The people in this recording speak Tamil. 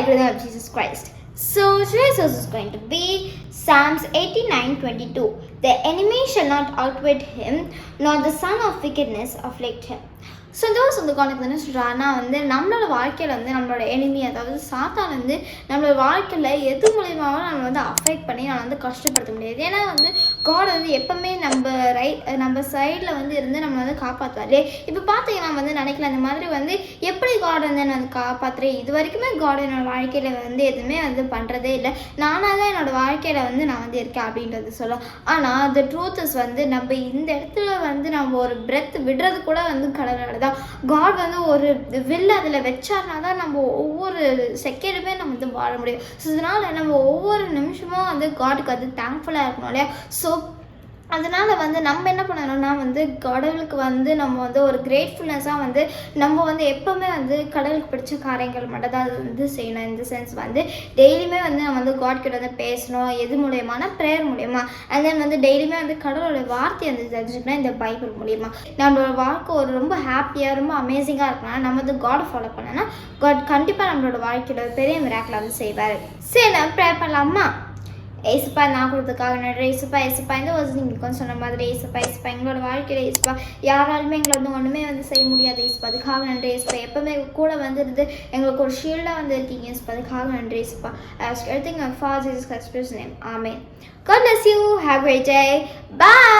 like the name of Jesus Christ. So today's verse is going to be Psalms 89:22. The enemy shall not outwit him, nor the son of wickedness afflict him. So இந்த வருஷம் வந்து கணக்கு என்ன சொல்கிறான்னா வந்து நம்மளோட வாழ்க்கையில் வந்து நம்மளோட எனிமி அதாவது சாத்தான் வந்து நம்மளோட வாழ்க்கையில் எது மூலியமாகவும் நம்ம வந்து அஃபெக்ட் பண்ணி நம்ம வந்து கஷ்டப்படுத்த முடியாது ஏன்னா வந்து காட் வந்து எப்பவுமே நம்ம ரைட் நம்ம சைடில் வந்து இருந்து நம்மளை வந்து காப்பாற்றுவாரு இப்போ பார்த்தீங்கன்னா வந்து நினைக்கலாம் இந்த மாதிரி வந்து எப்படி காட் வந்து நான் வந்து காப்பாற்றுறேன் இது வரைக்குமே காட் என்னோடய வாழ்க்கையில் வந்து எதுவுமே வந்து பண்ணுறதே இல்லை. நானாக தான் என்னோடய வாழ்க்கையில் வந்து நான் வந்து இருக்கேன் அப்படின்றது சொல்லலாம். ஆனால் த ட்ரூத் இஸ் வந்து நம்ம இந்த இடத்துல வந்து நம்ம ஒரு பிரெத் விடுறது கூட வந்து கடவுளால் தான். காட் வந்து ஒரு வில் அதில் வச்சார்னா தான் நம்ம ஒவ்வொரு செகண்டுமே நம்ம வந்து வாழ முடியும். ஸோ இதனால் நம்ம ஒவ்வொரு நிமிஷமும் வந்து காட்டுக்கு வந்து தேங்க்ஃபுல்லாக இருக்கணும் இல்லையா? ஸோ அதனால் வந்து நம்ம என்ன பண்ணணும்னா வந்து கடவுளுக்கு வந்து நம்ம வந்து ஒரு கிரேட்ஃபுல்னஸாக வந்து நம்ம வந்து எப்போவுமே வந்து கடவுளுக்கு பிடிச்ச காரியங்கள் மட்டும் தான் அது வந்து செய்யணும். இந்த சென்ஸ் வந்து டெய்லியுமே வந்து நம்ம வந்து காட் கிட்ட வந்து பேசணும் எது மூலயமானா ப்ரேயர் மூலயமா. அண்ட் தென் வந்து டெய்லியுமே வந்து கடவுளோட வார்த்தையை வந்து தெரிஞ்சுக்கணும் இந்த பைபிள் மூலியமா. நம்மளோட வாழ்க்கை ஒரு ரொம்ப ஹாப்பியாக ரொம்ப அமேசிங்காக இருக்கணும் நம்ம வந்து காடை ஃபாலோ பண்ணோன்னா காட் கண்டிப்பாக நம்மளோட வாழ்க்கையோட பெரிய மிராக்கில் வந்து செய்வார். சரி நான் ப்ரேயர் பண்ணலாமா? ஏசுப்பா நான் கொடுத்ததுக்காக நடுற ஏசுப்பா ஏசுப்பா இந்த வருஷம் நீங்கள் சொன்ன மாதிரி ஏசுப்பா ஏசுப்பா எங்களோட வாழ்க்கையில் ஏசுப்பா யாராலுமே எங்களை வந்து ஒன்றுமே வந்து செய்ய முடியாது ஏசுப்பா. அதுக்காக நன்றி ஏசுப்பா. எப்பவுமே கூட வந்துருந்து எங்களுக்கு ஒரு ஷீல்டாக வந்து இருக்கீங்க ஏசுப்பா. அதுக்காக நன்றி ஏசுப்பா. Everything my for Jesus Christ's name. Amen. God bless you. Have a great day. Bye.